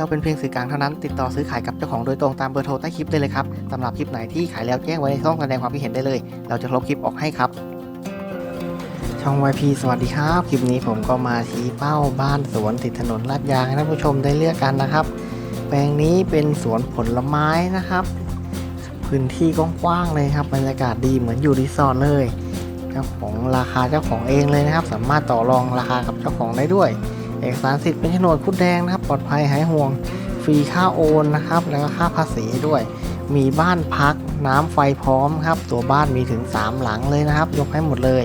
เราเป็นเพียงสื่อกลางเท่านั้น ติดต่อซื้อขายกับเจ้าของโดยตรงตามเบอร์โทรใต้คลิปได้เลยครับสำหรับคลิปไหนที่ขายแล้วแจ้งไว้ในช่องแสดงความคิดเห็นได้เลย เราจะลบคลิปออกให้ครับ ช่อง YP สวัสดีครับ คลิปนี้ผมก็มาชี้เป้าบ้านสวนติดถนนลาดยางให้ท่านผู้ชมได้เลือกกันนะครับ แปลงนี้เป็นสวนผลไม้นะครับ พื้นที่กว้างๆเลยครับบรรยากาศดีเหมือนอยู่รีสอร์ทเลยเจ้าของราคาเจ้าของเองเลยนะครับ สามารถต่อรองราคากับเจ้าของได้ด้วย เอกสารสิทธิ์เป็นโฉนดคุดแดงนะครับ ปลอดภัยหายห่วง ฟรีค่าโอนนะครับ แล้วก็ค่าภาษีด้วย มีบ้านพักน้ำไฟพร้อมครับ ตัวบ้านมีถึง 3 หลังเลยนะครับ ยกให้หมดเลย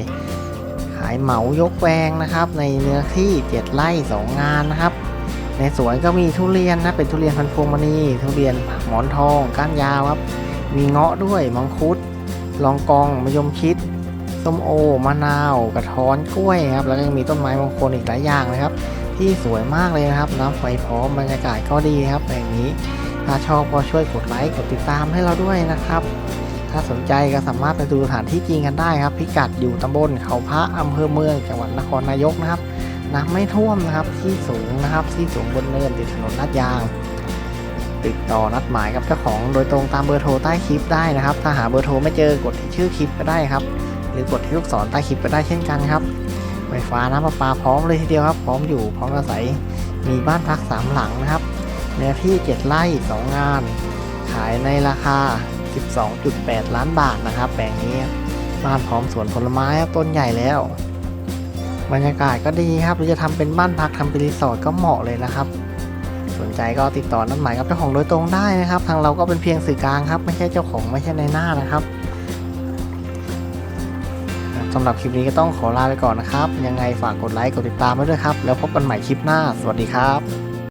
ขายเหมายกแวงนะครับ ในเนื้อที่ 7 ไร่ 2 งานนะครับ ในสวนก็มีทุเรียนนะ เป็นทุเรียนพันธุ์พวงมณี ทุเรียนหมอนทองก้านยาวครับ มีเงาะด้วย มังคุด ลองกอง มะยมชิดส้มโอ มะนาว กระท้อน กล้วยครับ แล้วก็ยังมีต้นไม้มงคลอีกหลายอย่างเลยครับ ที่สวยมากเลยนะครับน้ำไฟพร้อมบรรยากาศก็ดีครับแบบนี้ ถ้าชอบก็ช่วยกดไลค์กดติดตามให้เราด้วยนะครับ ถ้าสนใจก็สามารถไปดูสถานที่จริงกันได้ครับ พิกัดอยู่ตำบลเขาพระอำเภอเมืองจังหวัดนครนายกนะครับน้ำไม่ท่วมนะครับที่สูงนะครับที่สูงบนเนินติดถนนลาดยาง ติดต่อนัดหมายกับเจ้าของโดยตรงตามเบอร์โทรใต้คลิปได้นะครับ ถ้าหาเบอร์โทรไม่เจอกดที่ชื่อคลิปก็ได้ครับ หรือกดที่ลูกศรใต้คลิปก็ได้เช่นกันครับ ไฟฟ้าน้ำประปาพร้อมเลยทีเดียวครับ พร้อมอยู่พร้อมอาศัยมีบ้านพักสามหลังนะครับเนื้อที่ 7 ไร่ 2 งาน ขายในราคา 12.8 ล้านบาทนะครับแปลงนี้บ้านพร้อมสวนผลไม้ต้นใหญ่แล้ว บรรยากาศก็ดีครับหรือจะทำเป็นบ้านพักทำเป็นรีสอร์ทก็เหมาะเลยนะครับ สนใจก็ติดต่อนัดหมายกับเจ้าของโดยตรงได้นะครับ ทางเราก็เป็นเพียงสื่อกลางครับ ไม่ใช่เจ้าของไม่ใช่ในหน้านะครับ สำหรับคลิปนี้ก็ต้องขอลาไปก่อนนะครับ ยังไงฝากกดไลค์กดติดตามไว้ด้วยครับ แล้วพบกันใหม่คลิปหน้า สวัสดีครับ